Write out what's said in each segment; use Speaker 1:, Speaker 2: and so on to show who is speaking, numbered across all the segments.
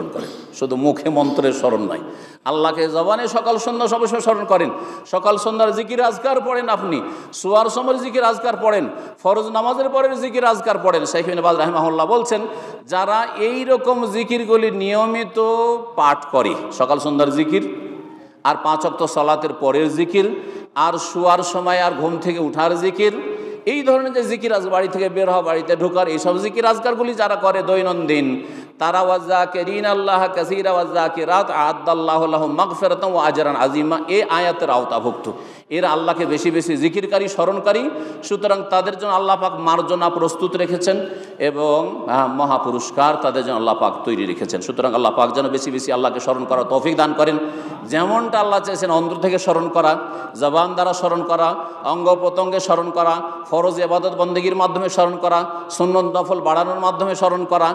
Speaker 1: স্মরণ করেন। শুধু মুখে মন্ত্রের স্মরণ নয় আল্লাহকে জবানে সকাল সন্ধ্যা সবসময় স্মরণ করেন। সকাল সন্ধ্যার জিকির আজকার পড়েন আপনি। সোয়ার সময় জিকির আজকার পড়েন। ফরজ নামাজের পরের জিকির আজকার পড়েন। শেখ বাজ রাহিমাহুল্লাহ বলছেন, যারা এই রকম জিকিরগুলি নিয়মিত পাঠ করে, সকাল সন্ধ্যার জিকির আর পাঁচ অক্ত সলাতের পরের জিকির আর শোয়ার সময় আর ঘুম থেকে উঠার জিকির, এই ধরনের যে জিকির আজ বাড়ি থেকে বের হওয়া, বাড়িতে ঢোকার, এইসব জিকির আজকারগুলি যারা করে দৈনন্দিন তারা ওয়াজাকে রিন আল্লাহ কাসিরা ওয়াজা কে রাত আদাল্লাহ মগফেরত ও আজরান আজিমা এ আয়াতের আওতাভুক্ত। এরা আল্লাহকে বেশি বেশি জিকিরকারী, স্মরণকারী। সুতরাং তাদের জন্য আল্লাহ পাক মার্জনা প্রস্তুত রেখেছেন এবং মহাপুরস্কার তাদের জন্য আল্লাহ পাক তৈরি রেখেছেন। সুতরাং আল্লাহ পাক যেন বেশি বেশি আল্লাহকে স্মরণ করা তৌফিক দান করেন। যেমনটা আল্লাহ চেয়েছেন অন্তর থেকে স্মরণ করা, জবান দ্বারা স্মরণ করা, অঙ্গ প্রত্যঙ্গে স্মরণ করা, ফরজ এবাদত বন্দগীর মাধ্যমে স্মরণ করা, সুন্নত দফল বাড়ানোর মাধ্যমে স্মরণ করা,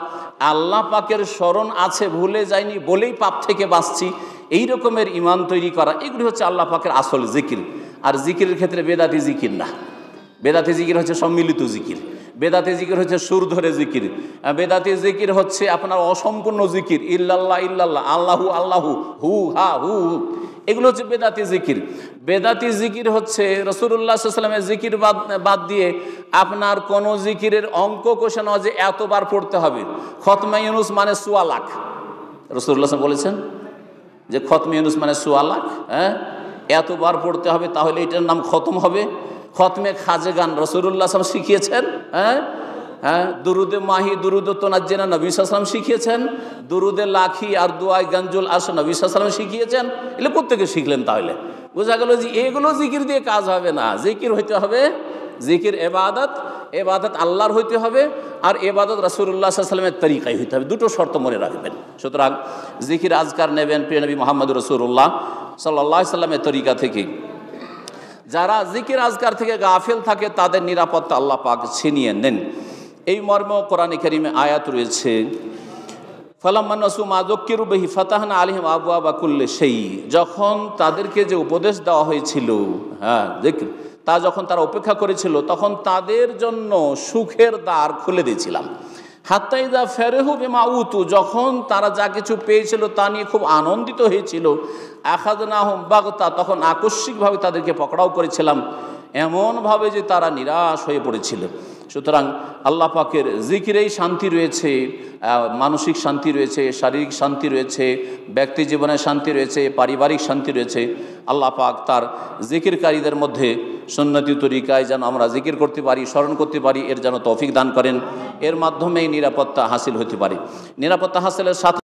Speaker 1: আল্লাহ পাকের স্মরণ আছে ভুলে যায়নি বলেই পাপ থেকে বাঁচছি। এই রকমের ইমান তৈরি করা, এগুলি হচ্ছে আল্লাহ পাকের আসল জিকির। আর জিকিরের ক্ষেত্রে বেদাতি জিকির না। বেদাতি জিকির হচ্ছে সম্মিলিত জিকির। বেদাতি জিকির হচ্ছে সুর ধরে জিকির। বেদাতি জিকির হচ্ছে আপনার অসম্পূর্ণ জিকির, ইল্লাল্লাহ ইল্লাল্লাহ, আল্লাহু আল্লাহু হু, হা, হু। এগুলো হচ্ছে বেদাতি জিকির। বেদাতি জিকির হচ্ছে রসুল্লাহ সাল্লামের জিকির বাদ বাদ দিয়ে আপনার কোনো জিকিরের অঙ্ক কোষানো যে এতবার পড়তে হবে। খতমা ইউনুস মানে সোয়া লাখ। রসুল্লাহ বলেছেন যে খতমে ইউনুস মানে সোয়া লাখ হ্যাঁ? এতবার পড়তে হবে তাহলে এটার নাম খতম হবে। খতমে খাজে গান রসুল্লাহ আসলাম শিখিয়েছেন হ্যাঁ? হ্যাঁ? দুরুদে মাহি, দুরুদ তোনাজ্জেনা নবী সালাম শিখিয়েছেন। দুরুদে লাখি আর দুয়াই গঞ্জুল আস নবী সালাম শিখিয়েছেন। এগুলো প্রত্যেকে শিখলেন তাহলে। বোঝা গেল যে এগুলো জিকির দিয়ে কাজ হবে না। জিকির হইতে হবে জিকির এবাদত এবাদত আল্লাহর হইতে হবে আর এবাদত রাসুল্লাহ সাল্লামের তরিকাই হইতে হবে। দুটো শর্ত মনে রাখবেন। সুতরাং জিকির আজকার নেবেন প্রিয় নবী মোহাম্মদ রসুল্লাহ সাল্লাহ সাল্লামের তরিকা থেকে। যারা জিকির আজকার থেকে গাফেল থাকে তাদের নিরাপত্তা আল্লাহ পাক ছিনিয়ে নেন। এই মর্ম কোরআনে করিমে আয়াত রয়েছে ফালাম্মানসু মাজকিরুবহি ফাতাহনা আলিহিম আবু আবাকুল্লে সেই যখন তাদেরকে যে উপদেশ দেওয়া হয়েছিল হ্যাঁ দেখ তা যখন তারা অপেক্ষা করেছিল, তখন তাদের জন্য সুখের দ্বার খুলে দিয়েছিলাম। হাত্তাইদা ফেরেহু বেমা উতু, যখন তারা যা কিছু পেয়েছিল তা নিয়ে খুব আনন্দিত হয়েছিল আখাদ না হোম তখন আকস্মিকভাবে তাদেরকে পকড়াও করেছিলাম। এমনভাবে যে তারা নিরাশ হয়ে পড়েছিল। সুতরাং আল্লাহ পাকের জিকিরেই শান্তি রয়েছে মানসিক শান্তি রয়েছে, শারীরিক শান্তি রয়েছে, ব্যক্তি জীবনে শান্তি রয়েছে, পারিবারিক শান্তি রয়েছে। আল্লাহ পাক তার জিকিরকারীদের মধ্যে সন্ন্যতি তরিকায় যেন আমরা জিকির করতে পারি, স্মরণ করতে পারি, এর যেন তৌফিক দান করেন। এর মাধ্যমেই নিরাপত্তা হাসিল হতে পারে। নিরাপত্তা হাসিলের সাথে